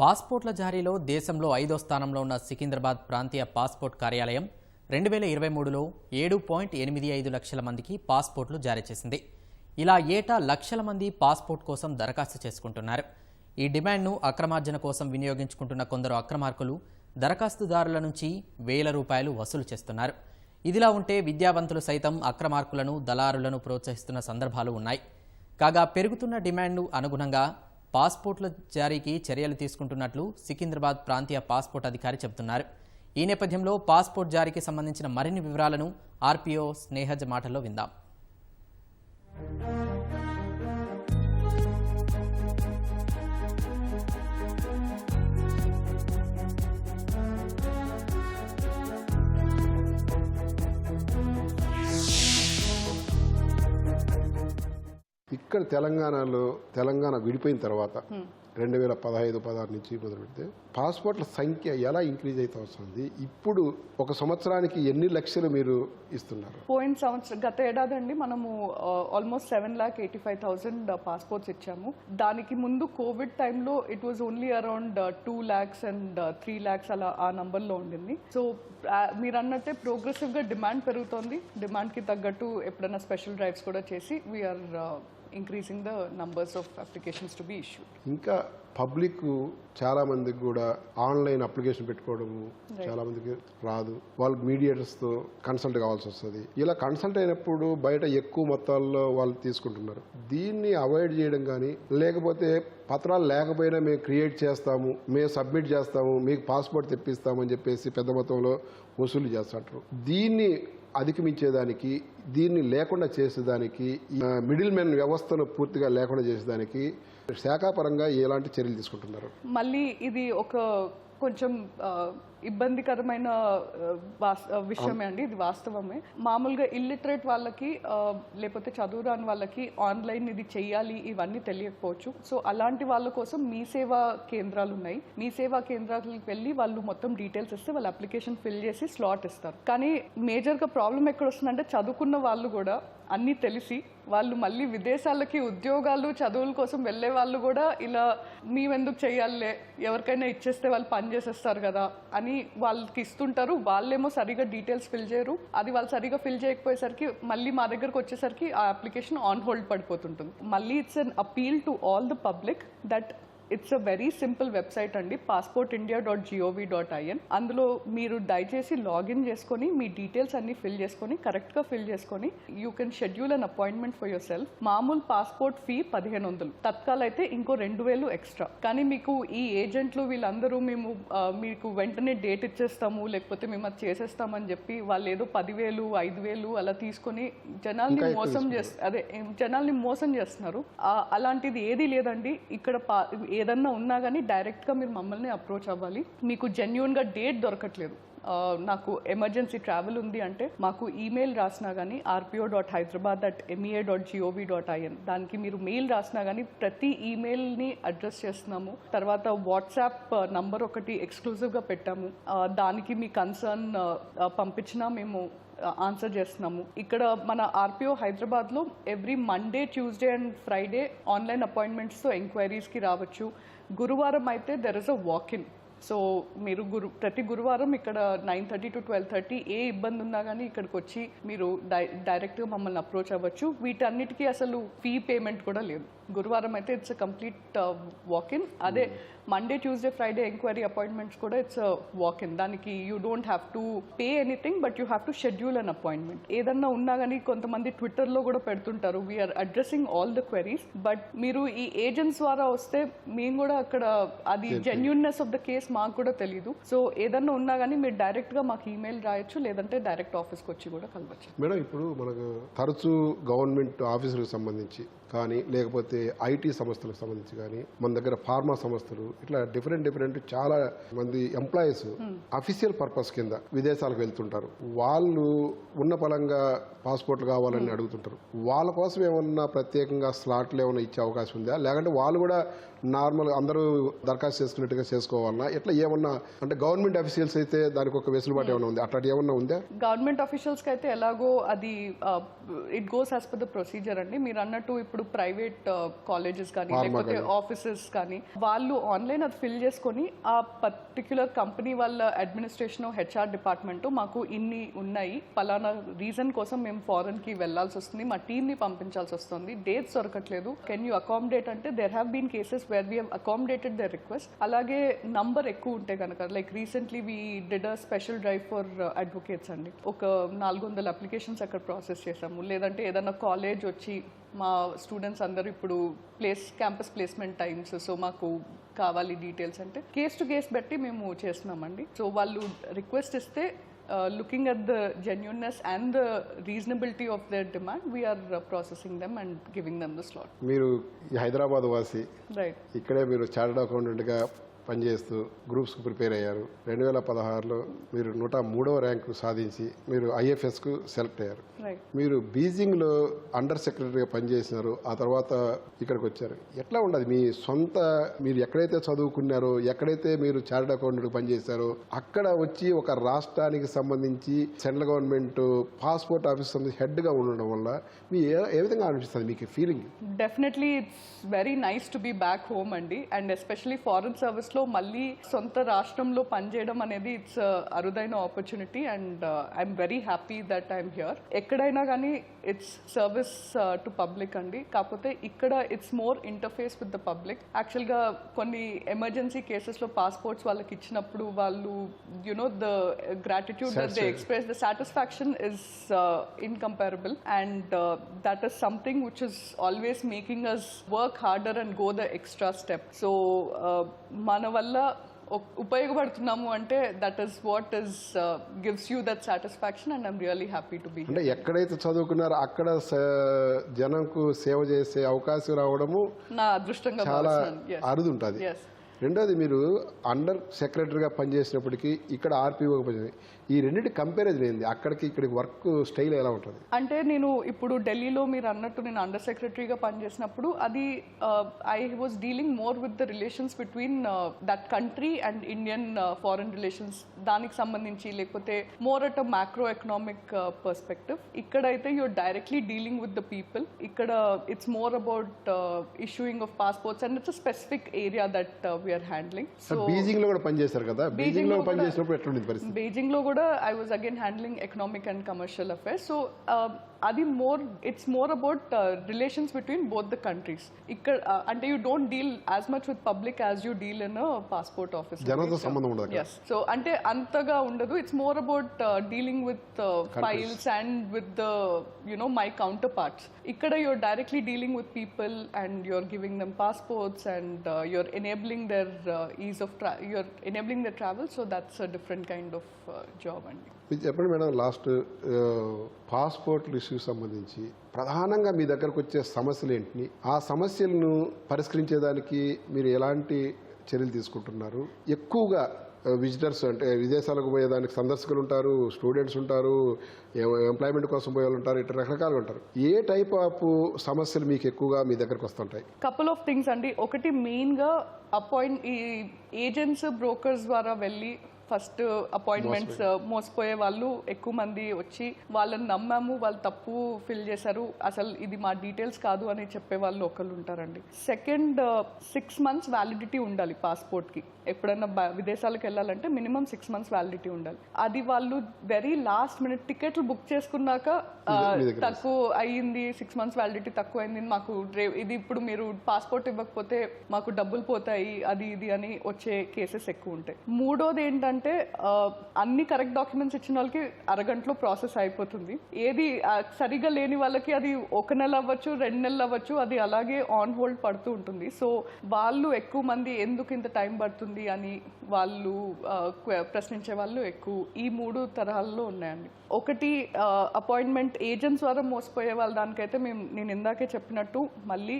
పాస్పోర్ట్ల జారీలో దేశంలో ఐదో స్థానంలో ఉన్న సికింద్రాబాద్ ప్రాంతీయ పాస్పోర్ట్ కార్యాలయం రెండు వేల ఇరవై మూడులో ఏడు పాయింట్ ఎనిమిది ఐదు లక్షల మందికి పాస్పోర్ట్లు జారీ చేసింది. ఇలా ఏటా లక్షల మంది పాస్పోర్ట్ కోసం దరఖాస్తు చేసుకుంటున్నారు. ఈ డిమాండ్ను అక్రమార్జన కోసం వినియోగించుకుంటున్న కొందరు అక్రమార్కులు దరఖాస్తుదారుల నుంచి వేల రూపాయలు వసూలు చేస్తున్నారు. ఇదిలా ఉంటే విద్యావంతులు సైతం అక్రమార్కులను దళారులను ప్రోత్సహిస్తున్న సందర్భాలు ఉన్నాయి. కాగా పెరుగుతున్న డిమాండ్ను అనుగుణంగా పాస్పోర్ట్ల జారీకి చర్యలు తీసుకుంటున్నట్లు సికింద్రాబాద్ ప్రాంతీయ పాస్పోర్ట్ అధికారి చెబుతున్నారు. ఈ నేపథ్యంలో పాస్పోర్ట్ జారీకి సంబంధించిన మరిన్ని వివరాలను ఆర్పీఓ స్నేహజ్ మాటల్లో విందాం. ఇక్కడ తెలంగాణలో తెలంగాణ విడిపోయిన తర్వాత hmm. రెండు వేల పదహైదు పదహారు నుంచి మొదలు పెడితే పాస్పోర్ట్ల సంఖ్య ఎలా ఇంక్రీజ్ అవుతూ వస్తుంది? ఇప్పుడు ఒక సంవత్సరానికి ఎన్ని లక్షలు మీరు ఇస్తున్నారు? పోయిన సంవత్సరం గత ఏడాది అండి మనము almost seven lakh eighty five thousand passports ఇచ్చాము. దానికి ముందు కోవిడ్ టైంలో it was only around two lakhs and three lakhs అలా ఆ నంబర్లో ఉండింది. సో మీరు అన్నట్టే ప్రోగ్రెసివ్గా డిమాండ్ పెరుగుతోంది. డిమాండ్కి తగ్గట్టు ఎప్పుడైనా స్పెషల్ డ్రైవ్స్ కూడా చేసి we're increasing the numbers of applications to be issue ఇంకా పబ్లిక్ చాలా మందికి కూడా ఆన్లైన్ అప్లికేషన్ పెట్టుకోవడము చాలా మందికి రాదు. వాళ్ళు మీడియేటర్స్తో కన్సల్ట్ కావాల్సి వస్తుంది. ఇలా కన్సల్ట్ అయినప్పుడు బయట ఎక్కువ మొత్తాల్లో వాళ్ళు తీసుకుంటున్నారు. దీన్ని అవాయిడ్ చేయడం కానీ లేకపోతే పత్రాలు లేకపోయినా మేము క్రియేట్ చేస్తాము మేము సబ్మిట్ చేస్తాము మీకు పాస్పోర్ట్ తెప్పిస్తామని చెప్పేసి పెద్ద మొత్తంలో వసూలు చేస్తుంటారు. దీన్ని అధిగమించేదానికి దీన్ని లేకుండా చేసేదానికి మిడిల్ మెన్ వ్యవస్థను పూర్తిగా లేకుండా చేసేదానికి శాఖాపరంగా ఎలాంటి చర్యలు తీసుకుంటున్నారు? మళ్ళీ ఇది ఒక కొంచెం ఇబ్బందికరమైన విషయమే అండి ఇది వాస్తవమే. మామూలుగా ఇల్లిటరేట్ వాళ్ళకి లేకపోతే చదువు రాని వాళ్ళకి ఆన్లైన్ ఇది చేయాలి ఇవన్నీ తెలియకపోవచ్చు. సో అలాంటి వాళ్ళ కోసం మీ సేవా కేంద్రాలు ఉన్నాయి. మీ సేవా కేంద్రాలకు వెళ్ళి వాళ్ళు మొత్తం డీటెయిల్స్ ఇస్తే వాళ్ళు అప్లికేషన్ ఫిల్ చేసి స్లాట్ ఇస్తారు. కానీ మేజర్గా ప్రాబ్లం ఎక్కడ వస్తుందంటే చదువుకున్న వాళ్ళు కూడా అన్నీ తెలిసి వాళ్ళు మళ్ళీ విదేశాలకి ఉద్యోగాలు చదువుల కోసం వెళ్ళే వాళ్ళు కూడా ఇలా మేమెందుకు చేయాలి ఎవరికైనా ఇచ్చేస్తే వాళ్ళు పని చేసేస్తారు కదా అని వాళ్ళకి ఇస్తుంటారు. వాళ్ళేమో సరిగా డీటెయిల్స్ ఫిల్ చేయరు. అది వాళ్ళు సరిగా ఫిల్ చేయకపోయేసరికి మళ్ళీ మా దగ్గరకు వచ్చేసరికి ఆ అప్లికేషన్ ఆన్ హోల్డ్ పడిపోతుంటుంది. మళ్ళీ it's an appeal to all the public that it's a very simple website అండి passport India dot gov dot in అందులో మీరు దయచేసి లాగిన్ చేసుకొని మీ డీటెయిల్స్ అన్ని ఫిల్ చేసుకొని కరెక్ట్గా ఫిల్ చేసుకొని you can schedule an appointment for yourself మామూలు పాస్పోర్ట్ ఫీ పదిహేను వందలు తత్కాల్ అయితే ఇంకో రెండు వేలు ఎక్స్ట్రా కానీ మీకు ఈ ఏజెంట్లు వీళ్ళందరూ మేము మీకు వెంటనే డేట్ ఇచ్చేస్తాము లేకపోతే మేము అది చేసేస్తామని చెప్పి వాళ్ళు ఏదో పదివేలు ఐదు వేలు అలా తీసుకొని జనాల్ని మోసం చేస్తారు అదే జనాల్ని మోసం చేస్తున్నారు. అలాంటిది ఏదీ లేదండి. ఇక్కడ ఏదన్నా ఉన్నా కానీ డైరెక్ట్గా మీరు మమ్మల్ని అప్రోచ్ అవ్వాలి. మీకు జెన్యున్గా డేట్ దొరకట్లేదు. నాకు ఎమర్జెన్సీ ట్రావెల్ ఉంది అంటే మాకు ఈమెయిల్ రాసినా కానీ RPO dot Hyderabad dot MEA dot gov dot in దానికి మీరు మెయిల్ రాసినా కానీ ప్రతి ఈమెయిల్ని అడ్రస్ చేస్తున్నాము. తర్వాత వాట్సాప్ నంబర్ ఒకటి ఎక్స్క్లూజివ్గా పెట్టాము. దానికి మీ కన్సర్న్ పంపించినా మేము ఆన్సర్ చేస్తున్నాము. ఇక్కడ మన ఆర్పిఓ హైదరాబాద్లో every Monday Tuesday and Friday online అపాయింట్మెంట్స్తో ఎంక్వైరీస్కి రావచ్చు. గురువారం అయితే there is a walk in so మీరు గురు ప్రతి గురువారం ఇక్కడ nine thirty to twelve thirty ఏ ఇబ్బంది ఉన్నా కానీ ఇక్కడికి వచ్చి మీరు డై డైరెక్ట్గా మమ్మల్ని అప్రోచ్ అవ్వచ్చు. వీటన్నిటికీ అసలు ఫీ పేమెంట్ కూడా లేదు. గురువారం అయితే ఇట్స్ కంప్లీట్ వాక్ ఇన్ అదే Monday Tuesday Friday enquiry appointments కూడా ఇట్స్ వాక్ ఇన్ దానికి you don't have to pay anything but you have to schedule an appointment ఏదన్నా ఉన్నా కానీ కొంతమంది ట్విట్టర్లో కూడా పెడుతుంటారు. We're addressing all the queries but మీరు ఈ ఏజెంట్స్ ద్వారా వస్తే మేము కూడా అక్కడ అది జెన్యున్నెస్ ఆఫ్ ద కేస్ మాకు కూడా తెలియదు సో ఏదన్నా ఉన్నా కానీ మీరు డైరెక్ట్గా మాకు ఈమెయిల్ రాయొచ్చు లేదంటే డైరెక్ట్ ఆఫీస్కి వచ్చి కూడా కలవచ్చు. మేడం ఇప్పుడు మనకు తరచూ గవర్నమెంట్ ఆఫీసులకు సంబంధించి కానీ లేకపోతే ఐటీ సంస్థలకు సంబంధించి కానీ మన దగ్గర ఫార్మా సంస్థలు ఇట్లా డిఫరెంట్ డిఫరెంట్ చాలా మంది ఎంప్లాయీస్ అఫీషియల్ పర్పస్ కింద విదేశాలకు వెళ్తుంటారు. వాళ్ళు ఉన్న పలంగా పాస్పోర్ట్లు కావాలని అడుగుతుంటారు. వాళ్ళ కోసం ఏమన్నా ప్రత్యేకంగా స్లాట్లు ఏమైనా ఇచ్చే అవకాశం ఉందా? లేకంటే వాళ్ళు కూడా నార్మల్ అందరూ దరఖాస్తు చేసుకున్నట్టుగా చేసుకోవాలన్నా ఎట్లా ఏమన్నా అంటే గవర్నమెంట్ అఫీషియల్స్ అయితే దానికి ఒక వెసులుబాటు ఏమైనా ఉంది? అట్లాంటి ఏమన్నా ఉందా? గవర్నమెంట్ అఫీషియల్స్ అయితే ఎలాగో అది it goes as per the procedure అండి. మీరు అన్నట్టు ఇప్పుడు ప్రైవేట్ కాలేజెస్ కానీ లేకపోతే ఆఫీసెస్ కానీ వాళ్ళు ఆన్లైన్ అది ఫిల్ చేసుకొని ఆ పర్టిక్యులర్ కంపెనీ వాళ్ళ అడ్మినిస్ట్రేషన్ హెచ్ఆర్ డిపార్ట్మెంట్ మాకు ఇన్ని ఉన్నాయి. పలానా రీజన్ కోసం మేము ఫారెన్కి వెళ్ళాల్సి వస్తుంది. మా టీమ్ని పంపించాల్సి వస్తుంది. డేట్స్ దొరకట్లేదు. కెన్ యూ అకామిడేట్ అంటే there have been cases where we accommodated the request అలాగే నంబర్ ఎక్కువ ఉంటే కనుక like recently we did a special drive for advocates అండి. ఒక నాలుగు వందల అప్లికేషన్స్ అక్కడ ప్రాసెస్ చేసాము లేదంటే ఏదైనా కాలేజ్ వచ్చి మా స్టూడెంట్స్ అందరూ ఇప్పుడు place campus placement times so మాకు కావాలి డీటెయిల్స్ అంటే కేస్ టు కేస్ బట్టి మేము చేస్తున్నామండి. సో వాళ్ళు రిక్వెస్ట్ ఇస్తే looking at the genuineness and the reasonability of their demand we're processing them and giving them the slot మీరు ఈ హైదరాబాద్ వాసి రైట్ ఇక్కడే మీరు చార్టెడ్ అకౌంటెంట్గా పనిచేస్తూ గ్రూప్స్కు ప్రిపేర్ అయ్యారు. రెండు వేల పదహారులో మీరు నూట మూడవ ర్యాంకు సాధించి మీరు ఐఎఫ్ఎస్కు సెలెక్ట్ అయ్యారు. మీరు బీజింగ్లో అండర్ సెక్రటరీగా పనిచేసినారు ఆ తర్వాత ఇక్కడికి వచ్చారు. ఎట్లా ఉండదు? మీ సొంత మీరు ఎక్కడైతే చదువుకున్నారో ఎక్కడైతే మీరు చార్టెడ్ అకౌంటెంట్గా పనిచేశారో అక్కడ వచ్చి ఒక రాష్ట్రానికి సంబంధించి సెంట్రల్ గవర్నమెంట్ పాస్పోర్ట్ ఆఫీస్ హెడ్గా ఉండడం వల్ల మీ ఏ ఏ విధంగా అనిపిస్తుంది మీకు feeling? Definitely it's very nice to be back home అండి. అండ్ ఎస్పెషలీ ఫారెన్ సర్వీస్ లో మళ్ళీ సొంత రాష్ట్రంలో పనిచేయడం అనేది ఇట్స్ అరుదైన opportunity and I'm very happy that I'm here ఎక్కడైనా కానీ ఇట్స్ సర్వీస్ టు పబ్లిక్ అండి. కాకపోతే ఇక్కడ it's more interface with the public యాక్చువల్గా కొన్ని ఎమర్జెన్సీ కేసెస్లో పాస్పోర్ట్స్ వాళ్ళకి ఇచ్చినప్పుడు వాళ్ళు you know the gratitude that express the satisfaction is incomparable and that is something which is always making us work harder and go the extra step so మన వల్ల ఉపయోగపడుతున్నాము అంటే that is what is gives you that satisfaction and I'm really happy to be అంటే ఎక్కడైతే చదువుకున్నారో అక్కడ జనంకు సేవ చేసే అవకాశం రావడము నా అదృష్టంగా చాలా భావిస్తున్నాను. అరుదు ఉంటుంది ఎస్ రెండోది మీరు అండర్ సెక్రటరీగా పనిచేసినప్పటికీ ఇక్కడ ఆర్పీఓగా పనిచేసి ఈ రెండింటి కంపారిజన్ ఏంది? అక్కడికి ఇక్కడికి వర్క్ స్టైల్ ఎలా ఉంటుంది? అంటే నేను ఇప్పుడు ఢిల్లీలో మీరు అన్నట్టు నేను అండర్ సెక్రటరీగా పనిచేసినప్పుడు అది I was dealing more with the relations between that country and Indian foreign relations దానికి సంబంధించి లేకపోతే more at a macro economic perspective ఇక్కడైతే you're directly dealing with the people ఇక్కడ it's more about issuing of passports and it's a specific area that we're handling so బీజింగ్లో కూడా పనిచేశారు కదా. బీజింగ్లో పనిచేసినప్పుడు ఎట్లుంది పరిస్థితి? బీజింగ్లో కూడా I was again handling economic and commercial affairs so అది more it's more about relations between both the countries ఇక్కడ uh, అంటే you don't deal as much with public as you deal in passport office జనంతో సంబంధం ఉండదు అక్కడ. Yes so అంటే అంతగా ఉండదు. It's more about dealing with files and with the you know my counterparts ఇక్కడ you're directly dealing with people and you're giving them passports and you're enabling their ease of you're enabling the travel so that's a different kind of job అండి చెప్పండి madam last passport issues సంబంధించి ప్రధానంగా మీ దగ్గరకు వచ్చే సమస్యలు ఏంటి ఆ సమస్యలను పరిష్కరించేదానికి మీరు ఎలాంటి చర్యలు తీసుకుంటున్నారు? ఎక్కువగా విజిటర్స్ అంటే విదేశాలకు పోయేదానికి సందర్శకులు ఉంటారు స్టూడెంట్స్ ఉంటారు ఎంప్లాయ్మెంట్ కోసం పోయే వాళ్ళు ఉంటారు ఇట్లా రకరకాలుగా ఉంటారు. ఏ టైప్ ఆఫ్ సమస్యలు మీకు ఎక్కువగా మీ దగ్గరకు వస్తుంటాయి? కపుల్ ఆఫ్ థింగ్స్ అండి. ఒకటి మెయిన్గా అపాయింట్ ఈ ఏజెంట్స్ బ్రోకర్స్ ద్వారా వెళ్ళి ఫస్ట్ అపాయింట్మెంట్స్ మోసపోయే వాళ్ళు ఎక్కువ మంది వచ్చి వాళ్ళని నమ్మాము వాళ్ళు తప్పు ఫిల్ చేశారు అసలు ఇది మా డీటెయిల్స్ కాదు అని చెప్పే వాళ్ళు ఒకళ్ళు ఉంటారండి. సెకండ్ సిక్స్ మంత్స్ వ్యాలిడిటీ ఉండాలి పాస్పోర్ట్కి ఎప్పుడైనా బ- విదేశాలకు వెళ్ళాలంటే మినిమం సిక్స్ మంత్స్ వ్యాలిడిటీ ఉండాలి. అది వాళ్ళు వెరీ లాస్ట్ మినిట్ టికెట్లు బుక్ చేసుకున్నాక దగ్గర తక్కువ అయ్యింది సిక్స్ మంత్స్ వ్యాలిడిటీ తక్కువ అయింది మాకు ఇది ఇప్పుడు మీరు పాస్పోర్ట్ ఇవ్వకపోతే మాకు డబ్బులు పోతాయి అది ఇది అని వచ్చే కేసెస్ ఎక్కువ ఉంటాయి. మూడోది ఏంటంటే ఆ, అన్ని కరెక్ట్ డాక్యుమెంట్స్ ఇచ్చిన వాళ్ళకి అరగంటలో ప్రాసెస్ అయిపోతుంది. ఏది సరిగా లేని వాళ్ళకి అది ఒక నెల అవ్వచ్చు రెండు నెలలు అవ్వచ్చు అది అలాగే ఆన్ హోల్డ్ పడుతూ ఉంటుంది. సో వాళ్ళు ఎక్కువ మంది ఎందుకు ఇంత టైం పడుతుంది అని వాళ్ళు ప్రశ్నించే వాళ్ళు ఎక్కువ ఈ మూడు తరహాల్లో ఉన్నాయండి. ఒకటి అపాయింట్మెంట్ ఏజెంట్స్ ద్వారా మోసపోయే వాళ్ళ దానికైతే మేము నేను ఇందాకే చెప్పినట్టు మళ్ళీ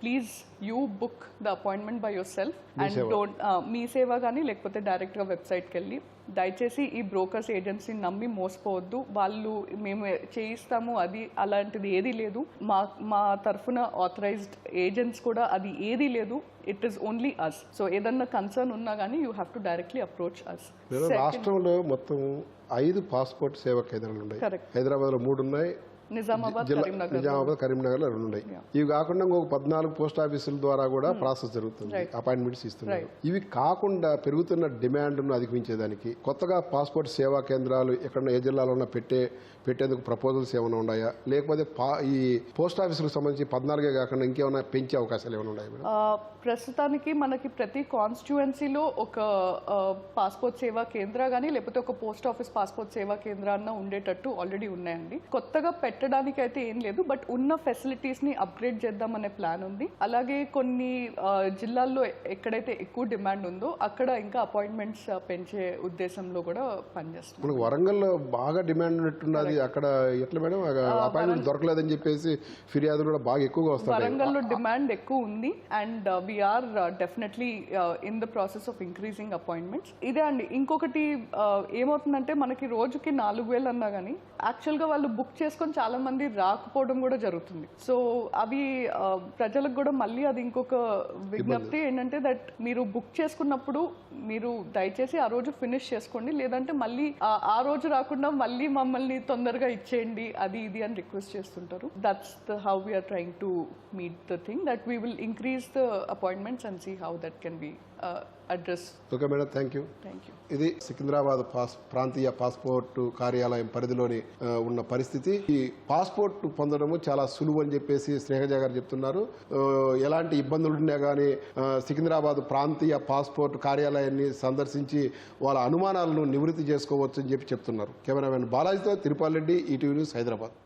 please you book the appointment by yourself and don't Mee Seva కానీ లేకపోతే డైరెక్ట్గా వెబ్సైట్ వెబ్సైట్కి వెళ్ళి దయచేసి ఈ బ్రోకర్స్ ఏజెన్సీని నమ్మి మోసపోవద్దు. వాళ్ళు మేము చేయిస్తాము అది అలాంటిది ఏదీ లేదు. మా మా తరఫున ఆథరైజ్డ్ ఏజెంట్స్ కూడా అది ఏదీ లేదు. It is only us so ఏదన్నా కన్సర్న్ ఉన్నా కానీ you have to directly approach us రాష్ట్రంలో మొత్తం ఐదు పాస్పోర్ట్ సేవా కేంద్రాలు ఉన్నాయి. హైదరాబాద్లో మూడు ఉన్నాయి నిజామాబాద్ జిల్లా కరీంనగర్ నిజామాబాద్ కరీంనగర్లో రెండు ఉన్నాయి. ఇవి కాకుండా ఇంకొక పద్నాలుగు పోస్ట్ ఆఫీసుల ద్వారా కూడా ప్రాసెస్ జరుగుతుంది. అపాయింట్మెంట్స్ ఇస్తున్నారు. ఇవి కాకుండా పెరుగుతున్న డిమాండ్ను అధిగమించేదానికి కొత్తగా పాస్పోర్ట్ సేవా కేంద్రాలు ఎక్కడ ఏ జిల్లాలో ఉన్నా పెట్టే పెట్టేందుకు ప్రపోజల్స్ ఏమైనా ఉన్నాయా? లేకపోతే ఈ పోస్ట్ ఆఫీసులకు సంబంధించి పద్నాలుగే కాకుండా ఇంకేమైనా పెంచే అవకాశాలు ఏమైనా ఉన్నాయా ప్రస్తుతానికి మనకి ప్రతి కాన్స్టిట్యువెన్సీలో ఒక పాస్పోర్ట్ సేవా కేంద్ర కానీ లేకపోతే ఒక పోస్ట్ ఆఫీస్ పాస్పోర్ట్ సేవా కేంద్ర అన్న ఉండేటట్టు ఆల్రెడీ ఉన్నాయండి. కొత్తగా పెట్టడానికి అయితే ఏం లేదు బట్ ఉన్న ఫెసిలిటీస్ని అప్గ్రేడ్ చేద్దామనే ప్లాన్ ఉంది. అలాగే కొన్ని జిల్లాల్లో ఎక్కడైతే ఎక్కువ డిమాండ్ ఉందో అక్కడ ఇంకా అపాయింట్మెంట్స్ పెంచే ఉద్దేశంలో కూడా పనిచేస్తున్నాం మనకు వరంగల్లో బాగా డిమాండ్ ఉన్నట్టున్నది అక్కడ ఎట్లా మేడం? అపాయింట్మెంట్ దొరకలేదని చెప్పేసి ఫిర్యాదులు కూడా బాగా ఎక్కువగా వస్తాయి వరంగల్లో డిమాండ్ ఎక్కువ ఉంది. And we're definitely in the process of increasing appointments ఇదే అండి. ఇంకొకటి ఏమవుతుందంటే మనకి రోజుకి నాలుగు వేలు అన్నా కానీ యాక్చువల్గా వాళ్ళు బుక్ చేసుకొని చాలా మంది రాకపోవడం కూడా జరుగుతుంది. సో అవి ప్రజలకు కూడా మళ్ళీ అది ఇంకొక విజ్ఞప్తి ఏంటంటే దట్ మీరు బుక్ చేసుకున్నప్పుడు మీరు దయచేసి ఆ రోజు ఫినిష్ చేసుకోండి. లేదంటే మళ్ళీ ఆ- ఆ రోజు రాకుండా మళ్ళీ మమ్మల్ని తొందరగా ఇచ్చేయండి. అది ఇది అని రిక్వెస్ట్ చేస్తుంటారు. That's the how we're trying to meet the thing that we will increase the appointments and see how that can be address. Okay madam thank you thank you ఇది సికింద్రాబాద్ పాస్ ప్రాంతీయ పాస్పోర్ట్ కార్యాలయం పరిధిలోని ఉన్న పరిస్థితి. ఈ passport పొందడము చాలా సులువు అని చెప్పేసి స్నేహజ గారు చెప్తున్నారు. ఎలాంటి ఇబ్బందులు ఉన్నా కానీ సికింద్రాబాద్ ప్రాంతీయ పాస్పోర్ట్ కార్యాలయాన్ని సందర్శించి వాళ్ళ అనుమానాలను నివృత్తి చేసుకోవచ్చు అని చెప్పి చెప్తున్నారు. కెమెరామెన్ బాలాజీతో తిరుపాల్ రెడ్డి ఈటీవీ న్యూస్ హైదరాబాద్.